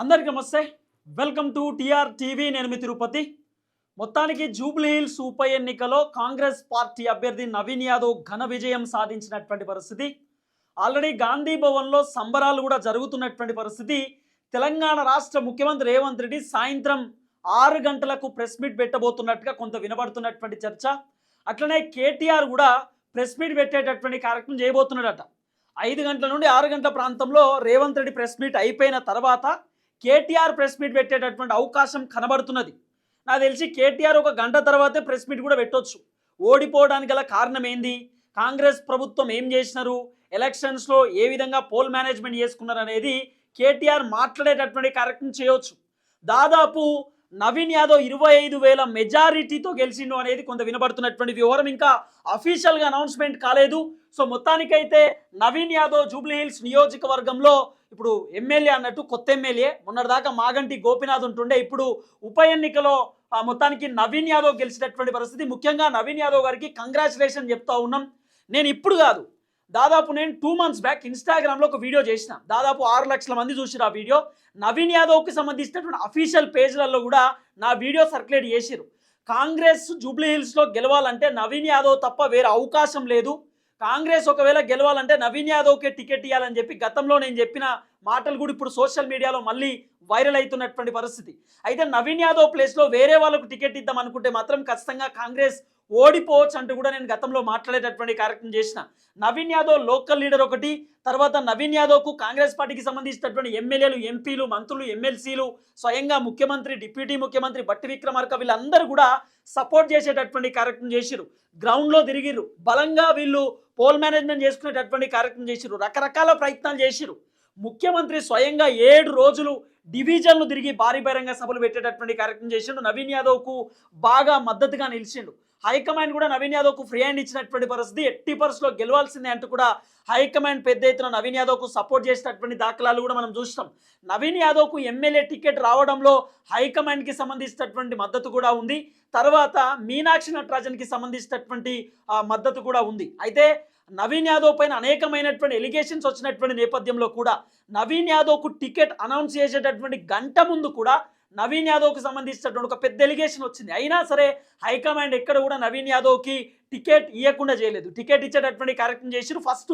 అందరికి నమస్తే. Welcome to TR TV నేను మీ తిరుపతి. మొత్తానికి జూబ్లీ హిల్స్ ఉప ఎన్నికలో కాంగ్రెస్ పార్టీ అభ్యర్థి నవీన్ యాదవ్ ఘన విజయం సాధించినటువంటి పరిస్థితి. ఆల్రెడీ గాంధీ భవన్లో సంబరాలు కూడా జరుగుతున్నటువంటి పరిస్థితి. తెలంగాణ రాష్ట్ర ముఖ్యమంత్రి రేవంత్ రెడ్డి సాయంత్రం ఆరు గంటలకు ప్రెస్ మీట్ పెట్టబోతున్నట్టుగా కొంత వినబడుతున్నటువంటి చర్చ. అట్లనే కేటీఆర్ కూడా ప్రెస్ మీట్ పెట్టేటటువంటి కార్యక్రమం చేయబోతున్నాడట. ఐదు గంటల నుండి ఆరు గంటల ప్రాంతంలో రేవంత్ రెడ్డి ప్రెస్ మీట్ అయిపోయిన తర్వాత కేటీఆర్ ప్రెస్ మీట్ పెట్టేటటువంటి అవకాశం కనబడుతున్నది. నాకు తెలిసి కేటీఆర్ ఒక గంట తర్వాతే ప్రెస్ మీట్ కూడా పెట్టొచ్చు. ఓడిపోవడానికి గల కారణం ఏంది? కాంగ్రెస్ ప్రభుత్వం ఏం చేసినారు? ఎలక్షన్స్లో ఏ విధంగా పోల్ మేనేజ్మెంట్ చేసుకున్నారు అనేది కేటీఆర్ మాట్లాడేటటువంటి కార్యక్రమం చేయవచ్చు దాదాపు నవీన్ యాదవ్ ఇరవై ఐదు వేల మెజారిటీతో గెలిచిండు అనేది కొంత వినబడుతున్నటువంటి వ్యవహారం. ఇంకా అఫీషియల్గా అనౌన్స్మెంట్ కాలేదు. సో మొత్తానికైతే నవీన్ యాదవ్ జూబ్లీహిల్స్ నియోజకవర్గంలో ఇప్పుడు ఎమ్మెల్యే అన్నట్టు కొత్త ఎమ్మెల్యే మొన్నటిదాకా మాగంటి గోపినాథ్ ఉంటుండే. ఇప్పుడు ఉప ఎన్నికలో ఆ, మొత్తానికి నవీన్ యాదవ్ గెలిచినటువంటి పరిస్థితి. ముఖ్యంగా నవీన్ యాదవ్ గారికి కంగ్రాచులేషన్ చెప్తా ఉన్నాం. నేను ఇప్పుడు కాదు దాదాపు నేను టూ మంత్స్ బ్యాక్ ఇన్స్టాగ్రామ్లో ఒక వీడియో చేసిన. దాదాపు ఆరు లక్షల మంది చూసిరు ఆ వీడియో. నవీన్ యాదవ్కి సంబంధించినటువంటి అఫీషియల్ పేజ్లలో కూడా నా వీడియో సర్క్యులేట్ చేసిరు కాంగ్రెస్ జూబ్లీ హిల్స్లో గెలవాలంటే నవీన్ యాదవ్ తప్ప వేరే అవకాశం లేదు. కాంగ్రెస్ ఒకవేళ గెలవాలంటే నవీన్ యాదవ్కే టికెట్ ఇవ్వాలని చెప్పి గతంలో నేను చెప్పిన మాటలు కూడా ఇప్పుడు సోషల్ మీడియాలో మళ్ళీ వైరల్ అవుతున్నటువంటి పరిస్థితి. అయితే నవీన్ యాదవ్ ప్లేస్లో వేరే వాళ్ళకు టికెట్ ఇద్దాం అనుకుంటే మాత్రం ఖచ్చితంగా కాంగ్రెస్ ఓడిపోవచ్చు అంటూ కూడా నేను గతంలో మాట్లాడేటటువంటి కార్యక్రమం చేసిన. నవీన్ యాదవ్ లోకల్ లీడర్ ఒకటి తర్వాత నవీన్ యాదవ్కు కాంగ్రెస్ పార్టీకి సంబంధించినటువంటి ఎమ్మెల్యేలు ఎంపీలు మంత్రులు ఎమ్మెల్సీలు స్వయంగా ముఖ్యమంత్రి డిప్యూటీ ముఖ్యమంత్రి బట్టి విక్రమార్క వీళ్ళందరూ కూడా సపోర్ట్ చేసేటటువంటి కార్యక్రమం చేసిరు గ్రౌండ్లో తిరిగిరు బలంగా వీళ్ళు పోల్ మేనేజ్మెంట్ చేసుకునేటటువంటి కార్యక్రమం చేసిరు రకరకాల ప్రయత్నాలు చేసిరు ముఖ్యమంత్రి స్వయంగా ఏడు రోజులు డివిజన్లు తిరిగి భారీ బహిరంగ సభలు పెట్టేటటువంటి కార్యక్రమం చేసిండు. నవీన్ యాదవ్కు బాగా మద్దతుగా నిలిచిండు. హైకమాండ్ కూడా నవీన్ యాదవ్కు ఫ్రీ హ్యాండ్ ఇచ్చినటువంటి పరిస్థితి ఎట్టి పరిస్థితిలో గెలవాల్సిందే అంటూ కూడా హైకమాండ్ పెద్ద ఎత్తున నవీన్ యాదవ్కు సపోర్ట్ చేసినటువంటి దాఖలాలు కూడా మనం చూస్తాం నవీన్ యాదవ్కు ఎమ్మెల్యే టికెట్ రావడంలో హైకమాండ్కి సంబంధించినటువంటి మద్దతు కూడా ఉంది. తర్వాత మీనాక్షి నటరాజన్కి సంబంధించినటువంటి మద్దతు కూడా ఉంది. అయితే నవీన్ యాదవ్ పైన అనేకమైనటువంటి ఎలిగేషన్స్ వచ్చినటువంటి నేపథ్యంలో కూడా నవీన్ యాదవ్కు టికెట్ అనౌన్స్ చేసేటటువంటి గంట ముందు కూడా నవీన్ యాదవ్కి సంబంధించినటువంటి ఒక పెద్ద ఎలిగేషన్ వచ్చింది. అయినా సరే హైకమాండ్ ఎక్కడ కూడా నవీన్ యాదవ్కి టికెట్ ఇవ్వకుండా చేయలేదు. టికెట్ ఇచ్చేటటువంటి కార్యక్రమం చేసిరు ఫస్ట్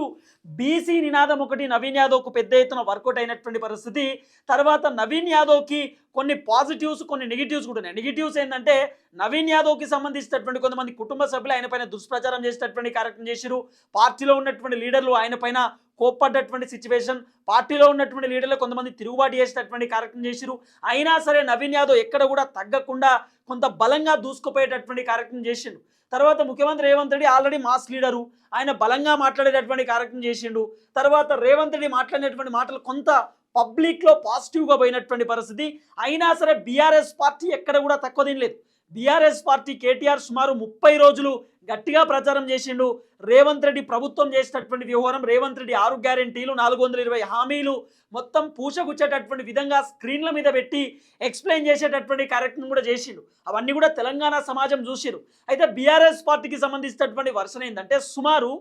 బీసీ నినాదం ఒకటి నవీన్ యాదవ్కు పెద్ద ఎత్తున వర్కౌట్ అయినటువంటి పరిస్థితి. తర్వాత నవీన్ యాదవ్కి కొన్ని పాజిటివ్స్ కొన్ని నెగిటివ్స్ కూడా ఉన్నాయి. నెగిటివ్స్ ఏంటంటే నవీన్ యాదవ్కి సంబంధించినటువంటి కొంతమంది కుటుంబ సభ్యులు ఆయన పైన దుష్ప్రచారం చేసేటటువంటి కార్యక్రమం చేసిరు పార్టీలో ఉన్నటువంటి లీడర్లు ఆయన పైన కోప్పడ్డటువంటి సిచ్యువేషన్. పార్టీలో ఉన్నటువంటి లీడర్లు కొంతమంది తిరుగుబాటు చేసేటటువంటి కార్యక్రమం చేసిరు అయినా సరే నవీన్ యాదవ్ ఎక్కడ కూడా తగ్గకుండా కొంత బలంగా దూసుకుపోయేటటువంటి కార్యక్రమం చేసిండు. తర్వాత ముఖ్యమంత్రి Revanth Reddy already mass leader. ఆయన బలంగా మాట్లాడేటటువంటి కార్యక్రమం చేసిండు. తర్వాత రేవంత్ రెడ్డి మాట్లాడినటువంటి మాటలు కొంత పబ్లిక్లో పాజిటివ్గా పోయినటువంటి పరిస్థితి. అయినా సరే బీఆర్ఎస్ పార్టీ ఎక్కడ కూడా తక్కువ తినలేదు. బీఆర్ఎస్ పార్టీ కేటీఆర్ సుమారు ముప్పై రోజులు గట్టిగా ప్రచారం చేసిండు. రేవంత్ రెడ్డి ప్రభుత్వం చేసినటువంటి వ్యవహారం రేవంత్ రెడ్డి ఆరు గ్యారెంటీలు నాలుగు వందల ఇరవై హామీలు మొత్తం పూసగుచ్చేటటువంటి విధంగా స్క్రీన్ల మీద పెట్టి ఎక్స్ప్లెయిన్ చేసేటటువంటి కార్యక్రమం కూడా చేసిండు. అవన్నీ కూడా తెలంగాణ సమాజం చూసిరు అయితే బీఆర్ఎస్ పార్టీకి సంబంధించినటువంటి వర్షన్ ఏంటంటే సుమారు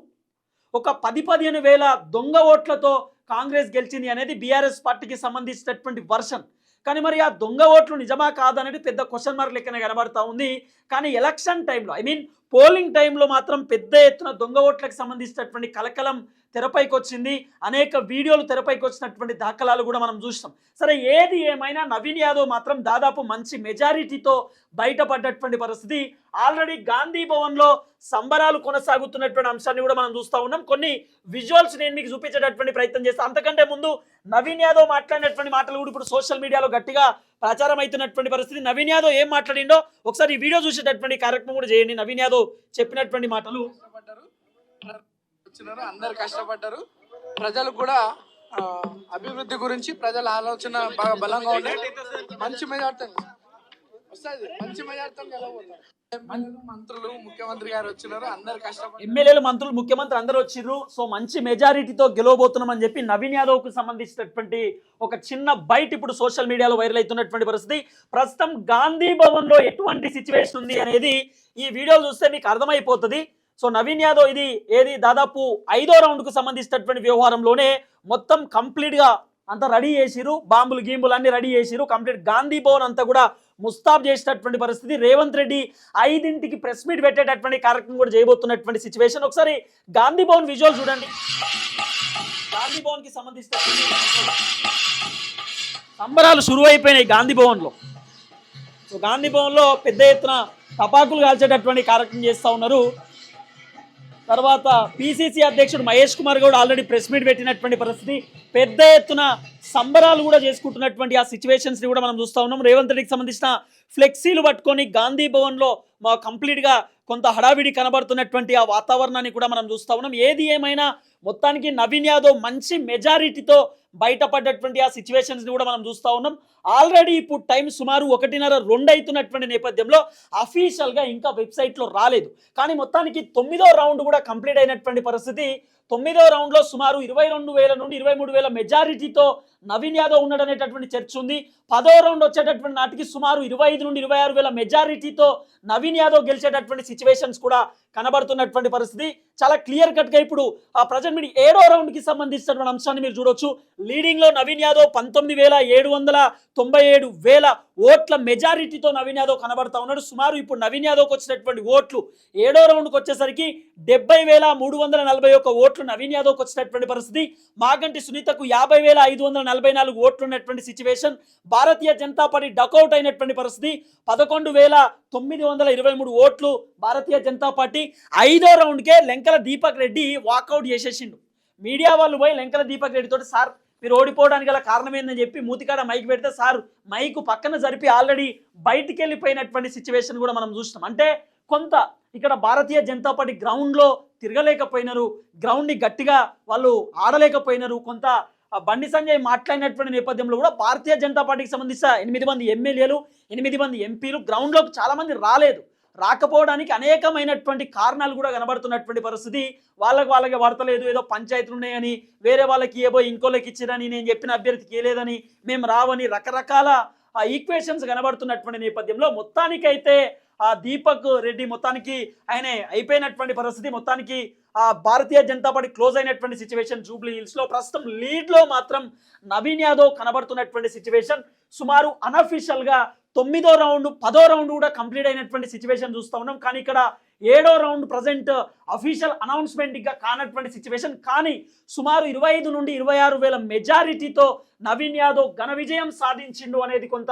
ఒక పది పదిహేను వేల దొంగ ఓట్లతో కాంగ్రెస్ గెలిచింది అనేది బీఆర్ఎస్ పార్టీకి సంబంధించినటువంటి వర్షన్ కానీ మరి ఆ దొంగ ఓట్లు నిజమా కాదనేది పెద్ద క్వశ్చన్ మార్క్ లెక్కన కనబడతా ఉంది. కానీ ఎలక్షన్ టైంలో ఐ మీన్ పోలింగ్ టైంలో మాత్రం పెద్ద ఎత్తున దొంగ ఓట్లకు సంబంధించినటువంటి కలకలం తెరపైకి వచ్చింది అనేక వీడియోలు తెరపైకి వచ్చినటువంటి దాఖలాలు కూడా మనం చూస్తాం సరే ఏది ఏమైనా నవీన్ యాదవ్ మాత్రం దాదాపు మంచి మెజారిటీతో బయటపడ్డటువంటి పరిస్థితి. ఆల్రెడీ గాంధీ భవన్లో సంబరాలు కొనసాగుతున్నటువంటి అంశాన్ని కూడా మనం చూస్తూ ఉన్నాం. కొన్ని విజువల్స్ నేను మీకు చూపించేటటువంటి ప్రయత్నం చేస్తాను అంతకంటే ముందు నవీన్ యాదవ్ మాట్లాడినటువంటి మాటలు కూడా ఇప్పుడు సోషల్ మీడియాలో గట్టిగా ప్రచారం అవుతున్నటువంటి పరిస్థితి. నవీన్ యాదవ్ ఏం మాట్లాడిండో ఒకసారి ఈ వీడియో చూసేటటువంటి కార్యక్రమం కూడా చేయండి. నవీన్ యాదవ్ చెప్పినటువంటి మాటలు. ఇచ్చినారు అందరు కష్టపడ్డారు. ప్రజలు కూడా అభివృద్ధి గురించి ప్రజల ఆలోచన బాగా బలంగా ఉంది మంచి మెజార్టీ. వస్తుంది మంచి మెజార్టీ గెలవబోతారు మంత్రులు ముఖ్యమంత్రి గారు వచ్చినారు అందరు కష్టపడి ఎమ్మెల్యేలు మంత్రులు ముఖ్యమంత్రి అందరూ వచ్చిర్రు. సో మంచి మెజారిటీతో గెలవబోతున్నామని చెప్పి నవీన్ యాదవ్కు సంబంధించినటువంటి ఒక చిన్న బయట ఇప్పుడు సోషల్ మీడియాలో వైరల్ అవుతున్నటువంటి పరిస్థితి. ప్రస్తుతం గాంధీ భవన్లో ఎటువంటి సిచ్యువేషన్ ఉంది అనేది ఈ వీడియోలు చూస్తే మీకు అర్థమైపోతుంది. సో నవీన్ యాదవ్ ఇది ఏది? దాదాపు ఐదో రౌండ్కు సంబంధించినటువంటి వ్యవహారంలోనే మొత్తం కంప్లీట్గా అంతా రెడీ చేసిరు బాంబులు గీంబులు అన్ని రెడీ చేసిరు కంప్లీట్ గాంధీ భవన్ అంతా కూడా ముస్తాబ్ చేసేటటువంటి పరిస్థితి. రేవంత్ రెడ్డి ఐదింటికి ప్రెస్ మీట్ పెట్టేటటువంటి కార్యక్రమం కూడా చేయబోతున్నటువంటి సిచ్యువేషన్. ఒకసారి గాంధీ భవన్ విజువల్ చూడండి. గాంధీ భవన్కి సంబంధించిన సంబరాలు శురు అయిపోయినాయి గాంధీ భవన్లో. సో గాంధీ భవన్లో పెద్ద ఎత్తున టపాకులు కాల్చేటటువంటి కార్యక్రమం చేస్తూ ఉన్నారు. తర్వాత పిసిసి అధ్యక్షుడు Mahesh Kumar Goud already press meet పెట్టినటువంటి పరిస్థితి. పెద్ద ఎత్తున సంబరాలు కూడా చేసుకుంటున్నటువంటి ఆ సిచ్యువేషన్స్ని కూడా మనం చూస్తా ఉన్నాం. రేవంత్ రెడ్డికి సంబంధించిన ఫ్లెక్సీలు పట్టుకొని గాంధీ భవన్లో మా కంప్లీట్గా కొంత హడావిడి కనబడుతున్నటువంటి ఆ వాతావరణాన్ని కూడా మనం చూస్తూ ఉన్నాం. ఏది ఏమైనా మొత్తానికి నవీన్ యాదవ్ మంచి మెజారిటీతో బయటపడ్డటువంటి ఆ సిచ్యువేషన్స్ని కూడా మనం చూస్తా ఉన్నాం. ఆల్రెడీ ఇప్పుడు టైం సుమారు ఒకటిన్నర రెండు అవుతున్నటువంటి నేపథ్యంలో అఫీషియల్గా ఇంకా వెబ్సైట్లో రాలేదు. కానీ మొత్తానికి తొమ్మిదో రౌండ్ కూడా కంప్లీట్ అయినటువంటి పరిస్థితి తొమ్మిదో రౌండ్లో సుమారు ఇరవై రెండు వేల నుండి ఇరవై మూడు వేల మెజారిటీతో నవీన్ యాదవ్ ఉన్నాడనేటటువంటి చర్చ ఉంది. పదో రౌండ్ వచ్చేటటువంటి నాటికి సుమారు ఇరవై ఐదు నుండి ఇరవై ఆరు వేల మెజారిటీతో నవీన్ యాదవ్ గెలిచేటటువంటి సిచ్యువేషన్స్ కూడా కనబడుతున్నటువంటి పరిస్థితి చాలా క్లియర్ కట్గా ఇప్పుడు ఆ ప్రజెంట్ మీరు ఏడో రౌండ్కి సంబంధించినటువంటి అంశాన్ని మీరు చూడొచ్చు. లీడింగ్లో నవీన్ యాదవ్ పంతొమ్మిది వేల ఏడు వందల తొంభై ఏడు వేల ఓట్ల మెజారిటీతో నవీన్ యాదవ్ కనబడతా ఉన్నాడు. సుమారు ఇప్పుడు నవీన్ యాదవ్కి వచ్చినటువంటి ఓట్లు ఏడో రౌండ్కి వచ్చేసరికి డెబ్బై వేల మూడు వందల నలభై ఒక్క ఓట్లు నవీన్ యాదవ్కి వచ్చినటువంటి పరిస్థితి. మాగంటి సునీతకు యాభై వేల ఐదు వందల నలభై నాలుగు ఓట్లు ఉన్నటువంటి situation Bharatiya Janata party duck out అయినటువంటి పరిస్థితి. పదకొండు వేల తొమ్మిది వందల ఇరవై మూడు ఓట్లు భారతీయ జనతా పార్టీ ఐదో రౌండ్కే లెంకల దీపక్ రెడ్డి వాకౌట్ చేసేసిండు. మీడియా వాళ్ళు పోయి లెంకల దీపక్ రెడ్డితో సార్ మీరు ఓడిపోవడానికి గల కారణం ఏందని చెప్పి మూతికాడ మైక్ పెడితే సార్ మైకు పక్కన జరిపి ఆల్రెడీ బయటికి వెళ్ళిపోయినటువంటి సిచ్యువేషన్ కూడా మనం చూసినాం. అంటే కొంత ఇక్కడ భారతీయ జనతా పార్టీ గ్రౌండ్లో తిరగలేకపోయినారు గ్రౌండ్ని గట్టిగా వాళ్ళు ఆడలేకపోయినారు కొంత బండి సంజయ్ మాట్లాడినటువంటి నేపథ్యంలో కూడా భారతీయ జనతా పార్టీకి సంబంధించిన ఎనిమిది మంది ఎమ్మెల్యేలు ఎనిమిది మంది ఎంపీలు గ్రౌండ్లోకి చాలామంది రాలేదు. రాకపోవడానికి అనేకమైనటువంటి కారణాలు కూడా కనబడుతున్నటువంటి పరిస్థితి. వాళ్ళకి వాళ్ళకి పడతలేదు ఏదో పంచాయతీలు ఉన్నాయని వేరే వాళ్ళకి ఏవో ఇంకోళ్ళకి ఇచ్చిరని నేను చెప్పిన అభ్యర్థికి ఏలేదని మేము రావని రకరకాల ఆ ఈక్వేషన్స్ కనబడుతున్నటువంటి నేపథ్యంలో మొత్తానికైతే ఆ దీపక్ రెడ్డి మొత్తానికి ఆయన అయిపోయినటువంటి పరిస్థితి. మొత్తానికి భారతీయ జనతా పార్టీ క్లోజ్ అయినటువంటి సిచ్యువేషన్ జూబ్లీ హిల్స్లో ప్రస్తుతం లీడ్లో మాత్రం నవీన్ యాదవ్ కనబడుతున్నటువంటి సిచ్యువేషన్ సుమారు అనఫిషియల్గా తొమ్మిదో రౌండ్ పదో రౌండ్ కూడా కంప్లీట్ అయినటువంటి సిచ్యువేషన్ చూస్తా ఉన్నాం. కానీ ఇక్కడ ఏడో రౌండ్ ప్రజెంట్ అఫీషియల్ అనౌన్స్మెంట్గా కానటువంటి సిచ్యువేషన్ కానీ సుమారు ఇరవై ఐదు నుండి ఇరవై ఆరు వేల మెజారిటీతో నవీన్ యాదవ్ ఘన విజయం సాధించిండు అనేది కొంత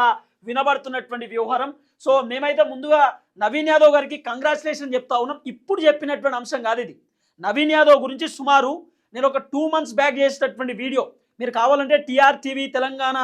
వినబడుతున్నటువంటి వ్యవహారం సో మేమైతే ముందుగా నవీన్ యాదవ్ గారికి కంగ్రాచులేషన్ చెప్తా ఉన్నాం. ఇప్పుడు చెప్పినటువంటి అంశం కాదు ఇది. నవీన్ యాదవ్ గురించి సుమారు నేను ఒక టూ మంత్స్ బ్యాక్ చేసేటటువంటి వీడియో మీరు కావాలంటే టీఆర్ టీవీ తెలంగాణ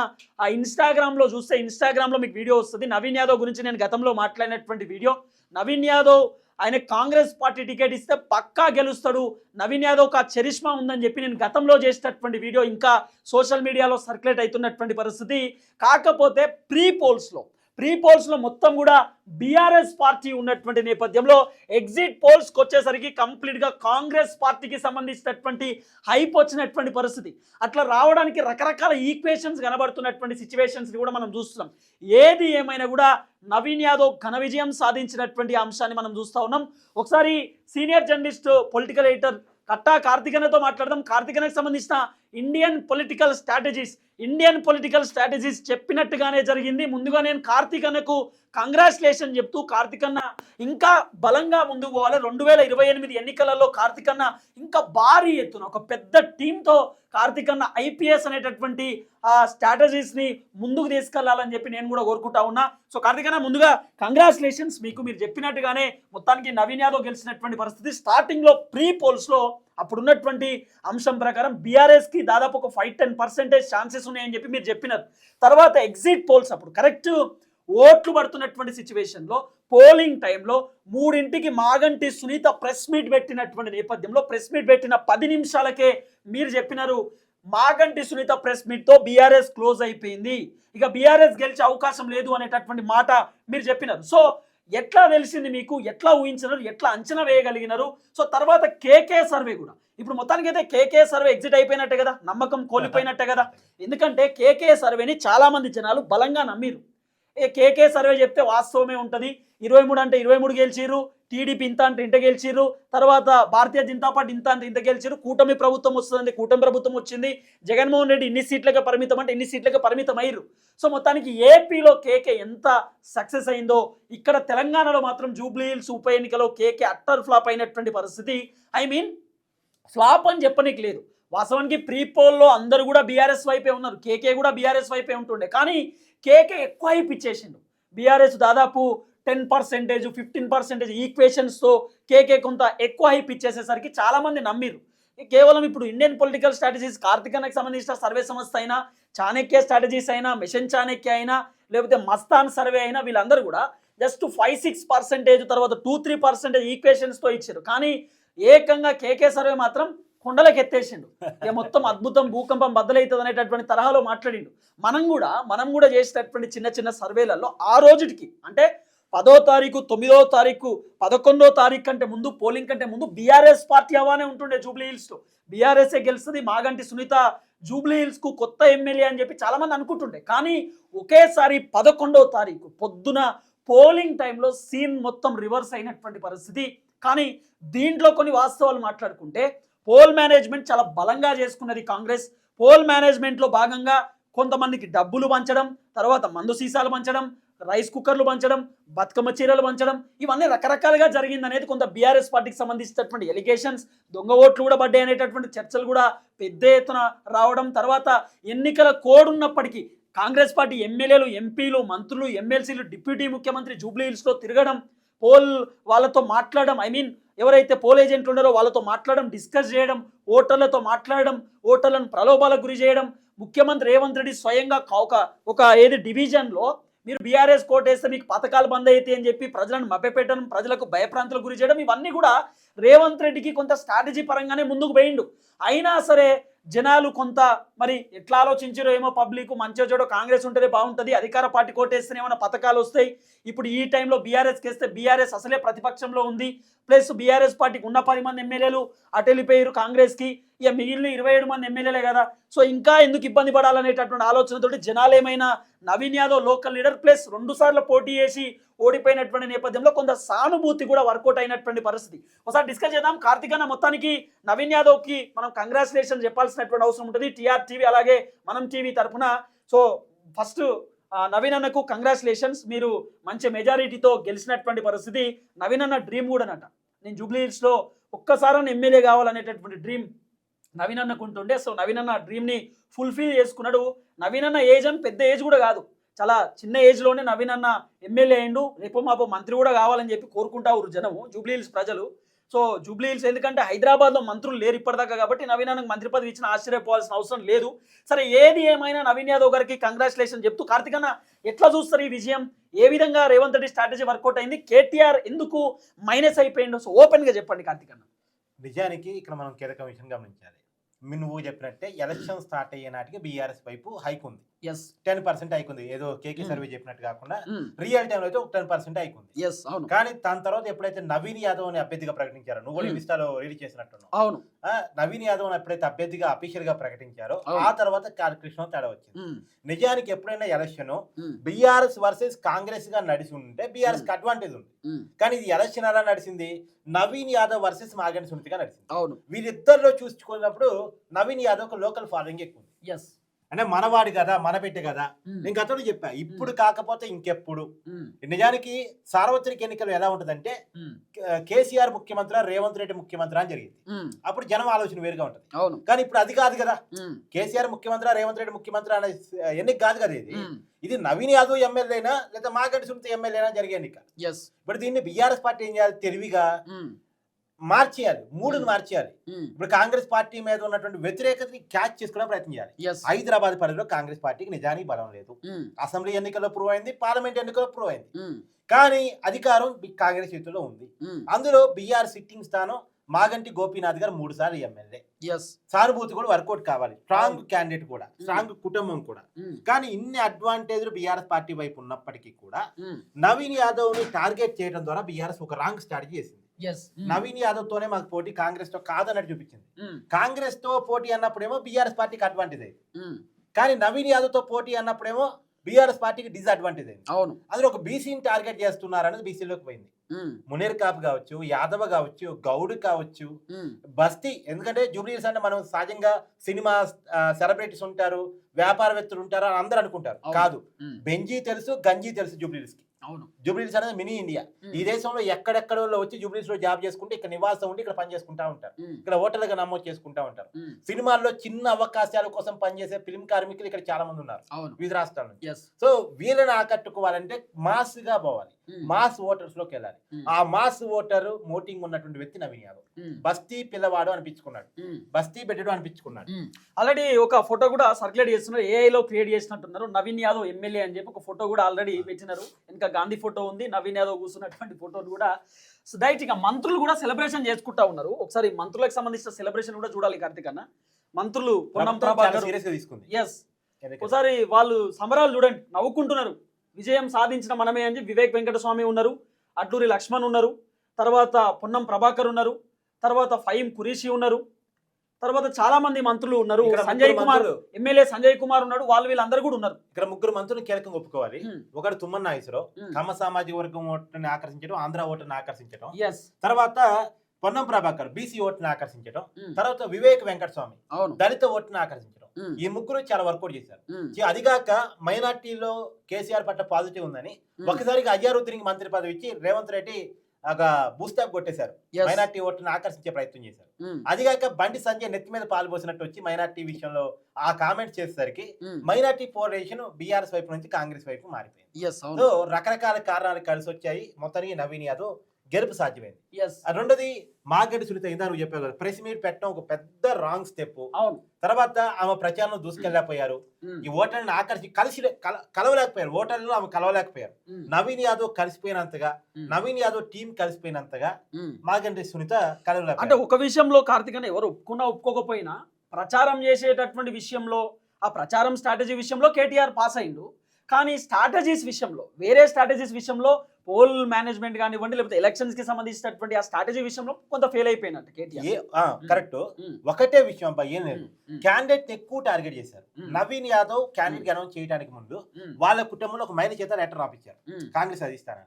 ఆ ఇన్స్టాగ్రామ్లో చూస్తే ఇన్స్టాగ్రామ్లో మీకు వీడియో వస్తుంది. నవీన్ యాదవ్ గురించి నేను గతంలో మాట్లాడినటువంటి వీడియో నవీన్ యాదవ్ ఆయన కాంగ్రెస్ పార్టీ టికెట్ ఇస్తే పక్కా గెలుస్తాడు. నవీన్ యాదవ్కి ఆ చరిష్మా ఉందని చెప్పి నేను గతంలో చేసేటటువంటి వీడియో ఇంకా సోషల్ మీడియాలో సర్క్యులేట్ అవుతున్నటువంటి పరిస్థితి. కాకపోతే ప్రీ పోల్స్లో ప్రీ పోల్స్లో మొత్తం కూడా బీఆర్ఎస్ పార్టీ ఉన్నటువంటి నేపథ్యంలో ఎగ్జిట్ పోల్స్కి వచ్చేసరికి కంప్లీట్గా కాంగ్రెస్ పార్టీకి సంబంధించినటువంటి హైప్ వచ్చినటువంటి పరిస్థితి. అట్లా రావడానికి రకరకాల ఈక్వేషన్స్ కనబడుతున్నటువంటి సిచ్యువేషన్స్ని కూడా మనం చూస్తున్నాం. ఏది ఏమైనా కూడా నవీన్ యాదవ్ ఘన విజయం సాధించినటువంటి అంశాన్ని మనం చూస్తా ఉన్నాం. ఒకసారి senior journalist political editor Katta కార్తికనతో మాట్లాడదాం. కార్తికనకు సంబంధించిన Indian political strategies Indian political strategies చెప్పినట్టుగానే జరిగింది. ముందుగా నేను కార్తికన్నకు కంగ్రాచులేషన్ చెప్తూ కార్తికన్న ఇంకా బలంగా ముందుకు పోవాలి. రెండు వేల ఇరవై ఎనిమిది ఎన్నికలలో కార్తికన్న ఇంకా భారీ ఎత్తున ఒక పెద్ద టీంతో కార్తికన్న ఐపీఎస్ అనేటటువంటి ఆ స్ట్రాటజీస్ని ముందుకు తీసుకెళ్ళాలని చెప్పి నేను కూడా కోరుకుంటా ఉన్నా. సో కార్తికన్న ముందుగా కంగ్రాచులేషన్స్ మీకు. మీరు చెప్పినట్టుగానే మొత్తానికి నవీన్ యాదవ్ గెలిచినటువంటి పరిస్థితి స్టార్టింగ్లో ప్రీ పోల్స్లో అప్పుడున్నటువంటి అంశం ప్రకారం బీఆర్ఎస్కి దాదాపు ఒక ఫైవ్ టెన్ పర్సెంటేజ్ ఛాన్సెస్ ఉన్నాయని చెప్పి మీరు చెప్పినారు. తర్వాత ఎగ్జిట్ పోల్స్ అప్పుడు కరెక్ట్ ఓట్లు పడుతున్నటువంటి సిచ్యువేషన్లో పోలింగ్ టైంలో మూడింటికి మాగంటి సునీత ప్రెస్ మీట్ పెట్టినటువంటి నేపథ్యంలో ప్రెస్ మీట్ పెట్టిన పది నిమిషాలకే మీరు చెప్పినారు మాగంటి సునీత ప్రెస్ మీట్తో బీఆర్ఎస్ క్లోజ్ అయిపోయింది. ఇక బీఆర్ఎస్ గెలిచే అవకాశం లేదు అనేటటువంటి మాట మీరు చెప్పినారు. సో ఎట్లా తెలిసింది మీకు? ఎట్లా ఊహించినారు? ఎట్లా అంచనా వేయగలిగినారు? సో తర్వాత కేకే సర్వే కూడా. ఇప్పుడు మొత్తానికి అయితే కేకే సర్వే ఎగ్జిట్ అయిపోయినట్టే కదా? నమ్మకం కోల్పోయినట్టే కదా? ఎందుకంటే కేకే సర్వేని చాలా మంది జనాలు బలంగా నమ్మిరు. ఏ కేకే సర్వే చెప్తే వాస్తవమే ఉంటుంది. ఇరవై మూడు అంటే ఇరవై మూడు గెలిచిరు టీడీపీ ఇంత అంటే ఇంత గెలిచిర్రు. తర్వాత భారతీయ జనతా పార్టీ ఇంత అంటే ఇంత గెలిచిర్రు. కూటమి ప్రభుత్వం వస్తుందండి. కూటమి ప్రభుత్వం వచ్చింది. జగన్మోహన్ రెడ్డి ఇన్ని సీట్లకు పరిమితం అంటే ఇన్ని సీట్లకు పరిమితం అయ్యారు సో మొత్తానికి ఏపీలో కేకే ఎంత సక్సెస్ అయిందో ఇక్కడ తెలంగాణలో మాత్రం జూబ్లీ హిల్స్ ఉప ఎన్నికలో కేకే అట్టర్ ఫ్లాప్ అయినటువంటి పరిస్థితి. ఐ మీన్ ఫ్లాప్ అని చెప్పనీకి లేదు. వాస్తవానికి ప్రీ పోల్లో అందరూ కూడా బీఆర్ఎస్ వైపే ఉన్నారు. కేకే కూడా బీఆర్ఎస్ వైపే ఉంటుండే. కానీ కేకే ఎక్కువ హైప్ ఇచ్చేసిండు. బీఆర్ఎస్ దాదాపు టెన్ పర్సెంటేజ్ ఫిఫ్టీన్ పర్సెంటేజ్ ఈక్వేషన్స్తో కేకే కొంత ఎక్కువ హైప్ ఇచ్చేసేసరికి చాలామంది నమ్మిరు కేవలం ఇప్పుడు ఇండియన్ పొలిటికల్ స్ట్రాటజీస్ కార్తికనకు సంబంధించిన సర్వే సంస్థ అయినా చాణక్య స్ట్రాటజీస్ అయినా మిషన్ చాణక్య అయినా లేకపోతే మస్తాన్ సర్వే అయినా వీళ్ళందరూ కూడా జస్ట్ ఫైవ్ సిక్స్ పర్సెంటేజ్ తర్వాత టూ త్రీ పర్సెంటేజ్ ఈక్వేషన్స్తో ఇచ్చారు. కానీ ఏకంగా కేకే సర్వే మాత్రం కొండలకు ఎత్తేసిండు. ఇక మొత్తం అద్భుతం భూకంపం బద్దలవుతుంది అనేటటువంటి తరహాలో మాట్లాడిండు. మనం కూడా మనం కూడా చేసేటటువంటి చిన్న చిన్న సర్వేలలో ఆ రోజుటికి అంటే పదో తారీఖు తొమ్మిదో తారీఖు పదకొండో తారీఖు కంటే ముందు పోలింగ్ కంటే ముందు బీఆర్ఎస్ పార్టీ అవానే ఉంటుండే జూబ్లీ హిల్స్లో. బీఆర్ఎస్ఏ గెలుస్తుంది మాగంటి సునీత జూబ్లీ హిల్స్కు కొత్త ఎమ్మెల్యే అని చెప్పి చాలామంది అనుకుంటుండే. కానీ ఒకేసారి పదకొండో తారీఖు పొద్దున పోలింగ్ టైంలో సీన్ మొత్తం రివర్స్ అయినటువంటి పరిస్థితి. కానీ దీంట్లో కొన్ని వాస్తవాలు మాట్లాడుకుంటే పోల్ మేనేజ్మెంట్ చాలా బలంగా చేసుకున్నది కాంగ్రెస్. పోల్ మేనేజ్మెంట్లో భాగంగా కొంతమందికి డబ్బులు పంచడం తర్వాత మందు సీసాలు పంచడం రైస్ కుక్కర్లు పంచడం బతుకమ్మ చీరలు పంచడం ఇవన్నీ రకరకాలుగా జరిగింది అనేది కొంత బీఆర్ఎస్ పార్టీకి సంబంధించినటువంటి ఎలిగేషన్స్ దొంగ ఓట్లు కూడా పడ్డాయి అనేటటువంటి చర్చలు కూడా పెద్ద ఎత్తున రావడం తర్వాత ఎన్నికల కోడ్ ఉన్నప్పటికీ కాంగ్రెస్ పార్టీ ఎమ్మెల్యేలు ఎంపీలు మంత్రులు ఎమ్మెల్సీలు డిప్యూటీ ముఖ్యమంత్రి జూబ్లీ హిల్స్లో తిరగడం పోల్ వాళ్ళతో మాట్లాడడం ఐ మీన్ ఎవరైతే పోల్ ఏజెంట్లు ఉన్నారో వాళ్ళతో మాట్లాడడం డిస్కస్ చేయడం ఓటర్లతో మాట్లాడడం ఓటర్లను ప్రలోభాలకు గురి చేయడం ముఖ్యమంత్రి రేవంత్ రెడ్డి స్వయంగా కా- ఒక ఒక ఏది డివిజన్లో మీరు బీఆర్ఎస్ కోటేస్తే మీకు పథకాలు బంద్ అయితే అని చెప్పి ప్రజలను మభ్యపెట్టడం ప్రజలకు భయప్రాంతులకు గురి చేయడం ఇవన్నీ కూడా రేవంత్ రెడ్డికి కొంత స్ట్రాటజీ పరంగానే ముందుకు పోయిండు. అయినా సరే జనాలు కొంత మరి ఎట్లా ఆలోచించారో ఏమో పబ్లిక్ మంచి చూడో కాంగ్రెస్ ఉంటేనే బాగుంటుంది అధికార పార్టీ కోటేస్తేనే ఏమైనా పథకాలు వస్తాయి. ఇప్పుడు ఈ టైంలో బీఆర్ఎస్కి వేస్తే బీఆర్ఎస్ అసలే ప్రతిపక్షంలో ఉంది. ప్లస్ బీఆర్ఎస్ పార్టీకి ఉన్న పది మంది ఎమ్మెల్యేలు అటెలిపోయారు కాంగ్రెస్కి. ఇక మిగిలిన ఇరవై ఏడు మంది ఎమ్మెల్యేలే కదా. సో ఇంకా ఎందుకు ఇబ్బంది పడాలనేటటువంటి ఆలోచనతోటి జనాలు ఏమైనా Naveen Yadav local leader plus రెండు సార్లు పోటీ చేసి ఓడిపోయినటువంటి నేపథ్యంలో కొంత సానుభూతి కూడా వర్కౌట్ అయినటువంటి పరిస్థితి. ఒకసారి డిస్కస్ చేద్దాం. కార్తిక్ అన్న మొత్తానికి నవీన్ యాదవ్కి మనం కంగ్రాచులేషన్ చెప్పాల్సినటువంటి అవసరం ఉంటుంది. టీఆర్ టీవీ అలాగే మనం టీవీ తరఫున సో ఫస్ట్ నవీన్ అన్నకు కంగ్రాచులేషన్స్. మీరు మంచి మెజారిటీతో గెలిచినటువంటి పరిస్థితి. నవీన్ అన్న డ్రీమ్ కూడా అనట నేను జూబ్లీ హిల్స్లో ఒక్కసారి ఎమ్మెల్యే కావాలనేటటువంటి డ్రీమ్ నవీన్ అన్నకు ఉంటుండే. సో నవీన్ అన్న డ్రీమ్ని ఫుల్ఫిల్ చేసుకున్నాడు. నవీన్ అన్న ఏజ్ అని పెద్ద ఏజ్ కూడా కాదు. చాలా చిన్న ఏజ్లోనే నవీన్ అన్న ఎమ్మెల్యే అయిండు రేపు మాపో మంత్రి కూడా కావాలని చెప్పి కోరుకుంటా ఊరు జనము జూబ్లీహిల్స్ ప్రజలు. సో జూబ్లీహిల్స్ ఎందుకంటే హైదరాబాద్లో మంత్రులు లేరు ఇప్పటిదాకా కాబట్టి నవీన్ అన్నకు మంత్రి పదవి ఇచ్చిన ఆశ్చర్యపోవాల్సిన అవసరం లేదు. సరే ఏది ఏమైనా నవీన్ యాదవ్ గారికి కంగ్రాచులేషన్ చెప్తూ కార్తిక్ అన్న ఎట్లా చూస్తారు ఈ విజయం? ఏ విధంగా రేవంత్ రెడ్డి స్ట్రాటజీ వర్కౌట్ అయింది? కేటీఆర్ ఎందుకు మైనస్ అయిపోయిందో సో ఓపెన్గా చెప్పండి కార్తిక్ అన్న నిజానికి ఇక్కడ మనం కీలక విషయం గమనించాలి. మినువు నువ్వు చెప్పినట్టే ఎలక్షన్ స్టార్ట్ అయ్యే నాటికి బీఆర్ఎస్ వైపు హైక్ ఉంది. ఎస్ టెన్ పర్సెంట్ ఉంది ఏదో కేకే Hmm. సర్వే చెప్పినట్టు కాకుండా రియల్ టైంలో అయితే ఒక టెన్ పర్సెంట్ ఉంది ఎస్ అవును. కానీ దాని తర్వాత ఎప్పుడైతే నవీన్ యాదవ్ అని అభ్యర్థిగా ప్రకటించారో నువ్వు కూడా Hmm. ఇన్స్టాలో రిలీజ్ చేసినట్టున్నావు. అవును. నవీన్ యాదవ్ అని ఎప్పుడైతే అభ్యర్థిగా అఫీషియల్గా ప్రకటించారో. ఆ తర్వాత కృష్ణ తేడా వచ్చింది. నిజానికి ఎప్పుడైనా ఎలక్షన్ బీఆర్ఎస్ వర్సెస్ కాంగ్రెస్గా నడిచి ఉంటే బీఆర్ఎస్కి అడ్వాంటేజ్ ఉంది. కానీ ఇది ఎలక్షన్ ఎలా నడిచింది? నవీన్ యాదవ్ వర్సెస్ మాగంటి సునీతిగా నడిచింది. అవును. వీరిద్దరిలో చూసుకున్నప్పుడు నవీన్ యాదవ్ లోకల్ ఫాలోయింగ్ ఎక్కువ ఉంది. ఎస్ అంటే మనవాడి కదా మన పెట్టే కదా. నేను గతంలో చెప్పా ఇప్పుడు కాకపోతే ఇంకెప్పుడు? నిజానికి సార్వత్రిక ఎన్నికలు ఎలా ఉంటదంటే కేసీఆర్ ముఖ్యమంత్రి రేవంత్ రెడ్డి ముఖ్యమంత్రి అని జరిగింది. అప్పుడు జనం ఆలోచన వేరుగా ఉంటది. అవును. కానీ ఇప్పుడు అది కాదు కదా. కేసీఆర్ ముఖ్యమంత్రి రేవంత్ రెడ్డి ముఖ్యమంత్రి అనే ఎన్నిక కాదు కదా ఇది. ఇది నవీన్ యాదవ్ ఎమ్మెల్యేనా లేదా మాగంటి సునీత ఎమ్మెల్యేనా జరిగే ఎన్నిక? ఇప్పుడు దీన్ని బీఆర్ఎస్ పార్టీ ఏం చేయాలి? తెలివిగా మార్చేయాలి మూడుని. మార్చేయాలి. ఇప్పుడు కాంగ్రెస్ పార్టీ మీద ఉన్నటువంటి వ్యతిరేకతని క్యాచ్ చేసుకునే ప్రయత్నం చేయాలి. హైదరాబాద్ పరిధిలో కాంగ్రెస్ పార్టీకి నిజానికి బలం లేదు. అసెంబ్లీ ఎన్నికల్లో ప్రూవ్ అయింది పార్లమెంట్ ఎన్నికల్లో ప్రూవ్ అయింది. కానీ అధికారం కాంగ్రెస్ చేతిలో ఉంది. అందులో బీఆర్ సిట్టింగ్ స్థానం మాగంటి గోపీనాథ్ గారు మూడు సార్లు ఎమ్మెల్యే. సానుభూతి కూడా వర్కౌట్ కావాలి. స్ట్రాంగ్ క్యాండిడేట్ కూడా స్ట్రాంగ్ కుటుంబం కూడా. కానీ ఇన్ని అడ్వాంటేజ్లు బీఆర్ఎస్ పార్టీ వైపు ఉన్నప్పటికీ కూడా నవీన్ యాదవ్ని టార్గెట్ చేయడం ద్వారా బీఆర్ఎస్ ఒక రాంగ్ స్ట్రాటజీ చేసింది నవీన్ యాదవ్ తోనే మాకు పోటీ కాంగ్రెస్తో కాదన్నట్టు చూపించింది. ఉమ్, కాంగ్రెస్తో పోటీ అన్నప్పుడేమో బీఆర్ఎస్ పార్టీకి అడ్వాంటేజ్ అయింది ఉమ్, కానీ నవీన్ యాదవ్తో పోటీ అన్నప్పుడేమో బీఆర్ఎస్ పార్టీకి డిసడ్వాంటేజ్ అయింది అవును. అసలు ఒక బీసీని టార్గెట్ చేస్తున్నారు అనేది బీసీలోకి పోయింది. మునీర్ కాపు కావచ్చు యాదవ కావచ్చు గౌడ్ కావచ్చు బస్తీ ఎందుకంటే జూబ్లీస్ అంటే మనం సహజంగా సినిమా సెలబ్రిటీస్ ఉంటారు వ్యాపారవేత్తలు ఉంటారు అని అందరూ అనుకుంటారు. కాదు. బెంజీ తెలుసు గంజీ తెలుసు జూబ్లీస్కి అవును. జూబ్లీస్ అనేది మినీ ఇండియా. ఈ దేశంలో ఎక్కడెక్కడ వచ్చి జూబ్లీస్లో జాబ్ చేసుకుంటే ఇక్కడ నివాసం ఉండి ఇక్కడ పని చేసుకుంటా ఉంటారు. ఇక్కడ ఓటర్లుగా నమోదు చేసుకుంటా ఉంటారు. సినిమాల్లో చిన్న అవకాశాల కోసం పనిచేసే ఫిల్మ్ కార్మికులు ఇక్కడ చాలా మంది ఉన్నారు. వివిధ రాష్ట్రాల నుంచి. సో వీళ్ళని ఆకట్టుకోవాలంటే మాస్గా పోవాలి. మాస్ ఓటర్స్లోకి వెళ్ళాలి ఆ మాస్ ఓటర్ మోటింగ్ ఉన్నటువంటి వ్యక్తి నవీన్ యాదవ్. బస్తీ పిల్లవాడు అనిపించుకున్నాడు. బస్తీ బిడ్డడు అనిపించుకున్నాడు. ఆల్రెడీ ఒక ఫోటో కూడా సర్క్యులేట్ చేస్తున్నారు. AI లో క్రియేట్ చేసినట్టున్నారు. నవీన్ యాదవ్ ఎమ్మెల్యే అని చెప్పి ఒక ఫోటో కూడా ఆల్రెడీ పెట్టినారు. ఇంకా గాంధీ ఫోటో ఉంది. నవీన్ యాదవ్ కూర్చున్నటువంటి ఫోటోలు కూడా సో డైరెక్ట్ ఇక మంత్రులు కూడా సెలబ్రేషన్ చేసుకుంటా ఉన్నారు. ఒకసారి మంత్రులకు సంబంధించిన సెలబ్రేషన్ కూడా చూడాలి కార్తీక్ అన్న. మంత్రులు పొన్నం ప్రభాకర్ సీరియస్గా తీసుకుంది. ఎస్ ఎందుకంటే ఒకసారి వాళ్ళు సమరాలు చూడండి. నవ్వుకుంటున్నారు. విజయం సాధించిన మనమే అని వివేక్ వెంకటస్వామి ఉన్నారు అడ్లూరి లక్ష్మణ్ ఉన్నారు తర్వాత పొన్నం ప్రభాకర్ ఉన్నారు తర్వాత ఫైమ్ కురీషి ఉన్నారు తర్వాత చాలా మంది మంత్రులు ఉన్నారు. సంజయ్ కుమార్. ఎమ్మెల్యే సంజయ్ కుమార్ ఉన్నాడు వాళ్ళు వీళ్ళందరూ కూడా ఉన్నారు. ఇక్కడ ముగ్గురు మంత్రులు కీలకంగా ఒప్పుకోవాలి. ఒకడు తుమ్మన్ నాగేశ్వరరావు. కమ్మ సామాజిక వర్గం ఓటుని ఆకర్షించడం ఆంధ్ర ఓటుని ఆకర్షించడం. ఎస్ తర్వాత పొన్నం ప్రభాకర్ బీసీ ఓటుని ఆకర్షించడం. తర్వాత వివేక్ వెంకటస్వామి దళిత ఓటుని ఆకర్షించడం. ఈ ముగ్గురు చాలా వర్కౌట్ చేశారు. చి- అదిగాక మైనార్టీలో కేసీఆర్ పట్ల పాజిటివ్ ఉందని. ఒకసారిగా అజారుద్దీన్కి మంత్రి పదవి ఇచ్చి రేవంత్ రెడ్డి ఒక బూస్టాప్ కొట్టేశారు. మైనార్టీ ఓటుని ఆకర్షించే ప్రయత్నం చేశారు. అదిగాక బండి సంజయ్ నెత్తి మీద పాలు పోసినట్టు వచ్చి మైనార్టీ విషయంలో ఆ కామెంట్ చేసేసరికి మైనార్టీ పోలరైజేషన్ బీఆర్ఎస్ వైపు నుంచి కాంగ్రెస్ వైపు మారిపోయింది. సో రకరకాల కారణాలు కలిసి వచ్చాయి మొత్తానికి నవీన్ యాదవ్ గెలుపు సాధ్యమైంది. రెండోది మాగడి సునీత ఇందా నువ్వు చెప్పావు కదా ప్రెస్ మీట్ పెట్టడం ఒక పెద్ద రాంగ్ స్టెప్. అవును. తర్వాత ఆమె ప్రచారం దూసుకెళ్ళలేకపోయారు. ఈ ఓటర్ని ఆకర్షి కలిసి కల- కలవలేకపోయారు. ఓటర్లు ఆమె కలవలేకపోయారు. నవీన్ యాదవ్ కలిసిపోయినంతగా నవీన్ యాదవ్ టీం కలిసిపోయినంతగా. మాగంటి సునీత అంటే కలవలేకపోయారు ఒక విషయంలో కార్తీక్ ఎవరు ఒప్పుకున్నా ఒప్పుకోకపోయినా ప్రచారం చేసేటటువంటి విషయంలో ఆ ప్రచారం స్ట్రాటజీ విషయంలో కేటీఆర్ పాస్ అయిండు. కానీ స్ట్రాటజీస్ విషయంలో వేరే స్ట్రాటజీస్ విషయంలో పోల్ మేనేజ్మెంట్ కానివ్వండి లేకపోతే ఎలక్షన్స్కి సంబంధించినటువంటి ఆ స్ట్రాటజీ విషయంలో కొంత ఫెయిల్ అయిపోయినట్టు కేటీఆర్. కరెక్ట్ ఒకటే విషయం అబ్బా ఏం లేదు. క్యాండిడేట్ ఎక్కువ టార్గెట్ చేశారు. నవీన్ యాదవ్ క్యాండిడేట్ అనౌన్స్ చేయడానికి ముందు వాళ్ళ కుటుంబంలో ఒక మైన చేత లెటర్ రాపించారు కాంగ్రెస్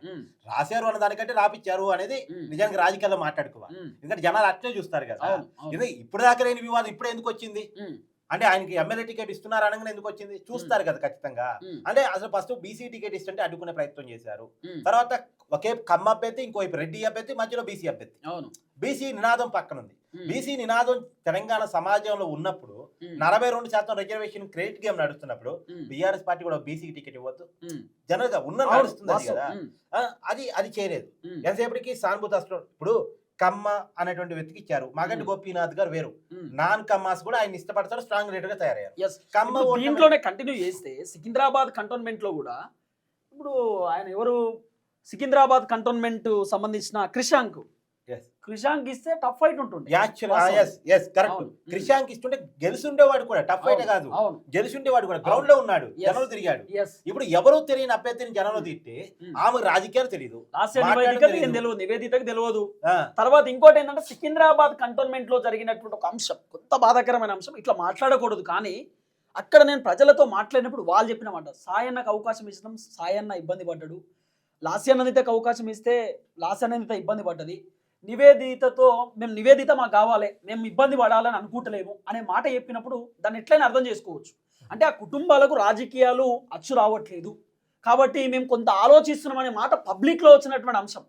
ఉమ్, రాశారు అన్న దానికంటే రాపించారు అనేది నిజానికి రాజకీయాల్లో మాట్లాడుకోవాలి. ఎందుకంటే జనాలు అట్లే చూస్తారు కదా. ఇప్పుడు దాకా లేని వివాదం ఇప్పుడు ఎందుకు వచ్చింది? అంటే ఆయనకి ఎమ్మెల్యే టికెట్ ఇస్తున్నారు అనగానే ఎందుకు వచ్చింది? చూస్తారు కదా ఖచ్చితంగా. అంటే అసలు ఫస్ట్ బీసీ టికెట్ ఇస్తుంటే అడ్డుకునే ప్రయత్నం చేశారు. తర్వాత ఒకే కమ్మ అభ్యర్థి ఇంకోవైపు రెడ్డి అభ్యర్థి మధ్యలో బీసీ అభ్యర్థి. బీసీ నినాదం పక్కన ఉంది బీసీ నినాదం తెలంగాణ సమాజంలో ఉన్నప్పుడు నలభై రెండు శాతం రిజర్వేషన్ క్రెడిట్ గేమ్ నడుస్తున్నప్పుడు బీఆర్ఎస్ పార్టీ కూడా బీసీ టికెట్ ఇవ్వద్దు. జనరల్గా ఉన్న నడుస్తుంది. కదా. అది అది చేయలేదు. ఎంతసేపటికి సానుభూతి ఇప్పుడు కమ్మ అనేటువంటి వ్యక్తికి ఇచ్చారు మాగంటి. గోపీనాథ్ గారు వేరు. నాన్ కమ్మాస్ కూడా ఆయన ఇష్టపడతారు స్ట్రాంగ్ లీడర్గా తయారయ్యారు. కమ్మ దీంట్లోనే కంటిన్యూ చేస్తే సికింద్రాబాద్ కంటోన్మెంట్లో కూడా ఇప్పుడు ఆయన ఎవరు సికింద్రాబాద్ కంటోన్మెంట్ సంబంధించిన క్రిషాంక్. క్రిషాంక్ ఇస్తే టఫ్ ఫైట్ ఉంటుంది కరెక్ట్. క్రిషాంక్ ఇస్తుంటే గెలుసుండేవాడు కూడా టఫ్ అవును, కాదు. గెలుసుండేవాడు కూడా గ్రౌండ్లో ఉన్నాడు. జనంలో తిరిగాడు. ఇప్పుడు ఎవరు తెలియని అభ్యర్థిని జనంలో తిట్టి ఆమె రాజకీయాలు తెలియదు. తెలియదు నివేదికకు తెలియదు. తర్వాత ఇంకోటి ఏంటంటే సికింద్రాబాద్ కంటోన్మెంట్లో జరిగినటువంటి ఒక అంశం కొంత బాధాకరమైన అంశం ఇట్లా మాట్లాడకూడదు. కానీ అక్కడ నేను ప్రజలతో మాట్లాడినప్పుడు వాళ్ళు చెప్పిన మాట సాయన్నకు అవకాశం ఇచ్చినాం సాయన్న ఇబ్బంది పడ్డాడు. లాస్యానందితకు అవకాశం ఇస్తే లాస్యానందిత ఇబ్బంది పడ్డది. నివేదితతో మేము నివేదిత మాకు కావాలి మేము ఇబ్బంది పడాలని అనుకుంటలేము అనే మాట చెప్పినప్పుడు దాన్ని ఎట్లయినా అర్థం చేసుకోవచ్చు. అంటే ఆ కుటుంబాలకు రాజకీయాలు అచ్చు రావట్లేదు. కాబట్టి మేము కొంత ఆలోచిస్తున్నాం అనే మాట పబ్లిక్లో వచ్చినటువంటి అంశం.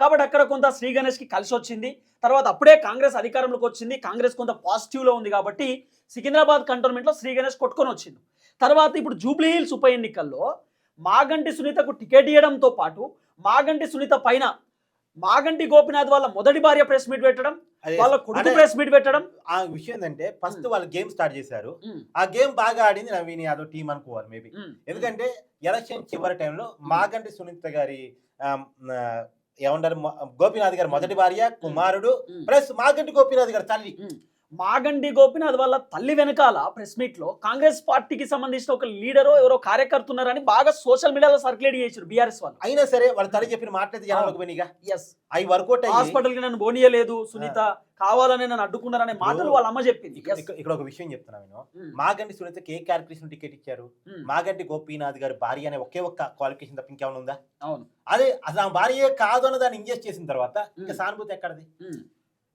కాబట్టి అక్కడ కొంత శ్రీ గణేష్కి కలిసి వచ్చింది. తర్వాత అప్పుడే కాంగ్రెస్ అధికారంలోకి వచ్చింది. కాంగ్రెస్ కొంత పాజిటివ్లో ఉంది కాబట్టి సికింద్రాబాద్ కంటోన్మెంట్లో శ్రీ గణేష్ కొట్టుకొని వచ్చింది తర్వాత ఇప్పుడు జూబ్లీ హిల్స్ ఉప ఎన్నికల్లో మాగంటి సునీతకు టికెట్ ఇవ్వడంతో పాటు మాగంటి సునీత పైన మాగంటి గోపినాథ్ వాళ్ళ మొదటి భార్య ప్రెస్ మీట్ పెట్టడం. వాళ్ళ కొడుకు ప్రెస్ మీట్ పెట్టడం. ఆ విషయం ఏంటంటే ఫస్ట్. వాళ్ళు గేమ్ స్టార్ట్ చేశారు. ఆ గేమ్ బాగా ఆడింది నవీన్ యాదవ్ టీం అనుకోవాలి మేబీ ఎందుకంటే ఎలక్షన్ చివరి టైంలో మాగంటి సునీత గారి ఏమంటారు గోపీనాథ్ గారి మొదటి భార్య కుమారుడు ప్లస్ మాగంటి గోపీనాథ్ గారి తల్లి. మాగండి గోపినాథ్ వాళ్ళ తల్లి వెనకాల ప్రెస్ మీట్లో కాంగ్రెస్ పార్టీకి సంబంధించిన ఒక లీడరో ఎవరో కార్యకర్త ఉన్నారని బాగా సోషల్ మీడియాలో సర్క్యులేట్ చేశారు బీఆర్ఎస్ వాళ్ళు. అయినా సరే వాళ్ళ తల్లి చెప్పిన మాటలైతే జనాలకు పోయినాయిగా ఎస్ అవి వర్కౌట్ హాస్పిటల్కి నన్ను బోనియలేదు సునీత కావాలని నన్ను అడ్డుకున్నారనే మాటలు వాళ్ళ అమ్మ చెప్పింది. ఇక్కడ ఒక విషయం చెప్తున్నా నేను. ఉమ్, మాగంటి సునీతకి ఏ క్యాలిక్యులేషన్ టికెట్ ఇచ్చారు. మాగంటి గోపీనాథ్ గారి భార్య అనే ఒకే ఒక్క క్వాలిఫికేషన్ తప్ప ఇంకేమైనా ఉందా? అవును. అదే అసలు ఆ భార్య కాదు అన్న దాన్ని ఇంజెస్ట్ చేసిన తర్వాత ఇంకా. సానుభూతి ఎక్కడది?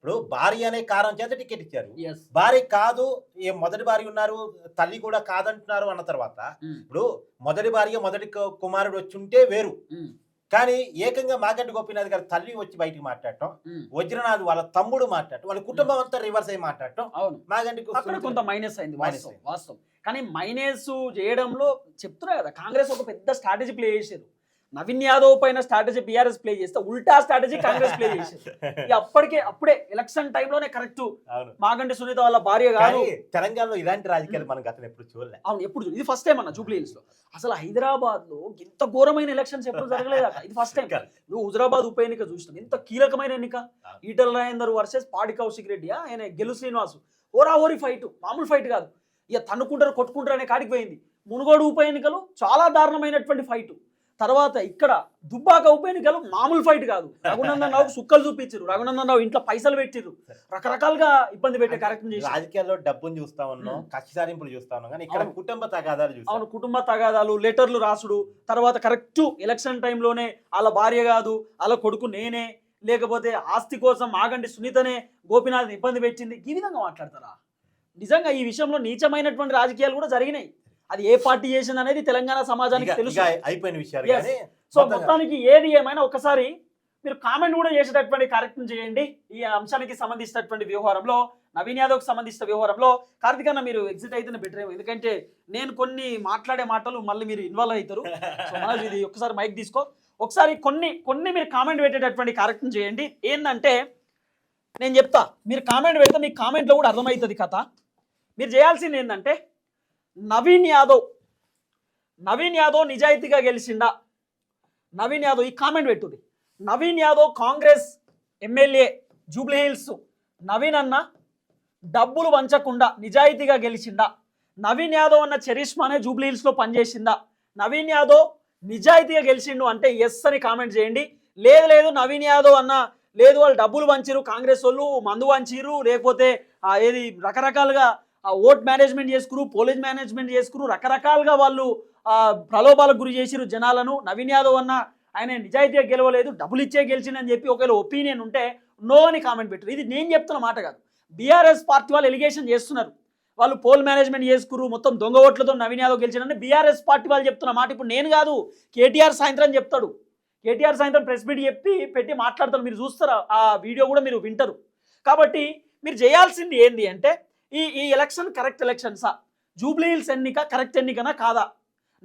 ఇప్పుడు భార్య అనే కారణం చేత టికెట్ ఇచ్చారు. భార్య కాదు ఏ మొదటి భార్య ఉన్నారు తల్లి కూడా కాదంటున్నారు అన్న తర్వాత ఉమ్, ఇప్పుడు మొదటి భార్య మొదటి కుమారుడు వచ్చి ఉంటే వేరు. ఉమ్, కానీ ఏకంగా మాగంటి గోపీనాథ్ గారి తల్లి వచ్చి బయటికి మాట్లాడటం ఉమ్, వజ్రనాథ్ వాళ్ళ తమ్ముడు మాట్లాడటం వాళ్ళ కుటుంబం అంతా రివర్స్ అయి మాట్లాడటం అవును. మాగంటి కొంత మైనస్ అయింది వాస్తవం కానీ మైనస్ చేయడంలో చెప్తున్నా కదా కాంగ్రెస్ ఒక పెద్ద స్ట్రాటజీ ప్లే చేశారు. నవీన్ యాదవ్ పైన స్ట్రాటజీ బీఆర్ఎస్ ప్లే చేస్తే ఉల్టా స్ట్రాటజీ కాంగ్రెస్ ప్లే ఇక అప్పటికే అప్పుడే ఎలక్షన్ టైంలోనే కరెక్ట్ మాగంటి సునీత వాళ్ళ భార్య కాదు. తెలంగాణలో ఇలాంటి రాజకీయాలు మనం గతం ఎప్పుడు చూడలే. అవును ఎప్పుడు. ఇది ఫస్ట్ టైం అన్న జూబ్లీ హిల్స్లో. అసలు హైదరాబాద్లో ఇంత ఘోరమైన ఎలక్షన్స్ ఎప్పుడు జరగలేదు. ఇది ఫస్ట్ టైం నువ్వు హుజరాబాద్ ఉప ఎన్నిక చూసినాం ఎంత కీలకమైన ఎన్నిక. ఈటల రాజేందర్ వర్సెస్ పాడి కౌశిక్ రెడ్డి ఆయన గెలు శ్రీనివాసు. ఓరా ఓరి ఫైట్ మామూలు ఫైట్ కాదు. ఇక తన్నుకుంటారు కొట్టుకుంటారు అనే కాడికి పోయింది. మునుగోడు ఉప ఎన్నికలు చాలా దారుణమైనటువంటి ఫైట్ తర్వాత ఇక్కడ దుబ్బాక ఉప ఎన్నికలు మామూలు ఫైట్ కాదు. రఘునందన్ రావు సుక్కలు చూపించారు. రఘునందన్ రావు ఇంట్లో పైసలు పెట్టిర్రు. రకరకాలుగా ఇబ్బంది పెట్టే కార్యక్రమం చేసి రాజకీయాల్లో డబ్బుని చూస్తా ఉన్నాం ఉమ్. కక్ష సారింపులు చూస్తా ఉన్నాం. కానీ ఇక్కడ. కుటుంబ తగాదాలు అవును కుటుంబ తగాదాలు లెటర్లు రాసుడు తర్వాత కరెక్ట్ ఎలక్షన్ టైంలోనే వాళ్ళ భార్య కాదు వాళ్ళ కొడుకు నేనే లేకపోతే ఆస్తి కోసం ఆగండి సునీతనే గోపినాథ్ ఇబ్బంది పెట్టింది. ఈ విధంగా మాట్లాడతారా? నిజంగా ఈ విషయంలో నీచమైనటువంటి రాజకీయాలు కూడా జరిగినాయి. అది ఏ పార్టీ చేసింది అనేది తెలంగాణ సమాజానికి తెలుసు. అయిపోయిన విషయాలు సో మొత్తానికి ఏది ఏమైనా ఒకసారి మీరు కామెంట్ కూడా చేసేటటువంటి కార్యక్రమం చేయండి. ఈ అంశానికి సంబంధించినటువంటి వ్యవహారంలో నవీన్ యాదవ్కి సంబంధించిన వ్యవహారంలో కార్తిక్ అన్న మీరు ఎగ్జిట్ అయితేనే బెటర్ ఏమో. ఎందుకంటే నేను కొన్ని మాట్లాడే మాటలు మళ్ళీ మీరు ఇన్వాల్వ్ అవుతారు. మనోజ్ ఇది ఒకసారి మైక్ తీసుకో. ఒకసారి కొన్ని కొన్ని మీరు కామెంట్ పెట్టేటటువంటి కార్యక్రమం చేయండి. ఏంటంటే నేను చెప్తా. మీరు కామెంట్ పెడితే మీ కామెంట్లో కూడా అర్థమవుతుంది కథ. మీరు చేయాల్సింది ఏంటంటే నవీన్ యాదవ్. నవీన్ యాదవ్ నిజాయితీగా గెలిచిండా? నవీన్ యాదవ్ ఈ కామెంట్ పెట్టుది. నవీన్ యాదవ్ కాంగ్రెస్ ఎమ్మెల్యే జూబ్లీ హిల్స్. నవీన్ అన్న డబ్బులు వంచకుండా నిజాయితీగా గెలిచిండా? నవీన్ యాదవ్ అన్న చరిష్మానే జూబ్లీ హిల్స్లో పనిచేసిందా? నవీన్ యాదవ్ నిజాయితీగా గెలిచిండు అంటే ఎస్ అని కామెంట్ చేయండి. లేదు లేదు నవీన్ యాదవ్ అన్న లేదు వాళ్ళు డబ్బులు వంచిరు కాంగ్రెస్ వాళ్ళు మందు వంచిరు లేకపోతే ఏది రకరకాలుగా ఓట్ మేనేజ్మెంట్ చేసుకురు పోలీస్ మేనేజ్మెంట్ చేసుకురు రకరకాలుగా వాళ్ళు ప్రలోభాలకు గురి చేసిరు జనాలను. నవీన్ యాదవ్ అన్న ఆయన నిజాయితీగా గెలవలేదు డబ్బులు ఇచ్చే గెలిచిందని చెప్పి ఒకవేళ ఒపీనియన్ ఉంటే నో అని కామెంట్ పెట్టారు. ఇది నేను చెప్తున్న మాట కాదు. బీఆర్ఎస్ పార్టీ వాళ్ళు ఎలిగేషన్ చేస్తున్నారు. వాళ్ళు పోల్ మేనేజ్మెంట్ చేసుకురు మొత్తం దొంగ ఓట్లతో నవీన్ యాదవ్ గెలిచినని బీఆర్ఎస్ పార్టీ వాళ్ళు చెప్తున్న మాట ఇప్పుడు నేను కాదు కేటీఆర్ సాయంత్రం చెప్తాడు. కేటీఆర్ సాయంత్రం ప్రెస్ మీట్ చెప్పి పెట్టి మాట్లాడతారు. మీరు చూస్తారు? ఆ వీడియో కూడా మీరు వింటారు. కాబట్టి మీరు చేయాల్సింది ఏంటి అంటే ఈ ఈ ఎలక్షన్ కరెక్ట్ ఎలక్షన్సా జూబ్లీ హిల్స్ ఎన్నిక కరెక్ట్ ఎన్నికనా కాదా?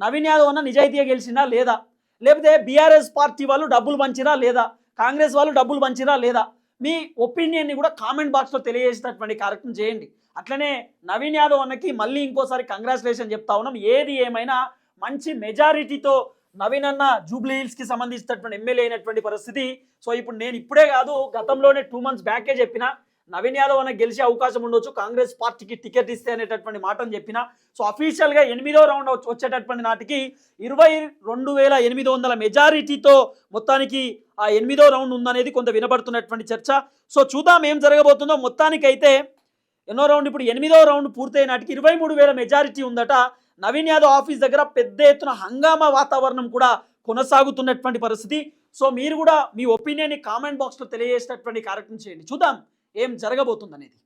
నవీన్ యాదవ్ అన్న నిజాయితీగా గెలిచినా లేదా? లేకపోతే బీఆర్ఎస్ పార్టీ వాళ్ళు డబ్బులు పంచినా లేదా? కాంగ్రెస్ వాళ్ళు డబ్బులు పంచినా లేదా? మీ ఒపీనియన్ని కూడా కామెంట్ బాక్స్లో తెలియజేసేటటువంటి కార్యక్రమం చేయండి. అట్లనే నవీన్ యాదవ్ అన్నకి మళ్ళీ ఇంకోసారి కంగ్రాచులేషన్ చెప్తా ఉన్నాం. ఏది ఏమైనా మంచి మెజారిటీతో నవీన్ అన్న జూబ్లీ హిల్స్కి సంబంధించినటువంటి ఎమ్మెల్యే అయినటువంటి పరిస్థితి. సో ఇప్పుడు నేను ఇప్పుడే కాదు గతంలోనే టూ మంత్స్ బ్యాకే చెప్పిన నవీన్ యాదవ్ అన్న గెలిచే అవకాశం ఉండొచ్చు. కాంగ్రెస్ పార్టీకి టికెట్ ఇస్తే అనేటటువంటి మాటను చెప్పిన సో అఫీషియల్గా ఎనిమిదో రౌండ్ వచ్చేటటువంటి నాటికి ఇరవై రెండు వేల ఎనిమిది వందల మెజారిటీతో మొత్తానికి ఆ ఎనిమిదో రౌండ్ ఉందనేది కొంత వినబడుతున్నటువంటి చర్చ. సో చూద్దాం ఏం జరగబోతుందో. మొత్తానికైతే ఎన్నో రౌండ్ ఇప్పుడు ఎనిమిదో రౌండ్ పూర్తయిన నాటికి ఇరవై మూడు వేల మెజారిటీ ఉందట. నవీన్ యాదవ్ ఆఫీస్ దగ్గర పెద్ద ఎత్తున హంగామా వాతావరణం కూడా కొనసాగుతున్నటువంటి పరిస్థితి. సో మీరు కూడా మీ ఒపీనియన్ కామెంట్ బాక్స్లో తెలియజేసినటువంటి కార్యక్రమం చేయండి. చూద్దాం. ఏం జరగబోతుంది అనేది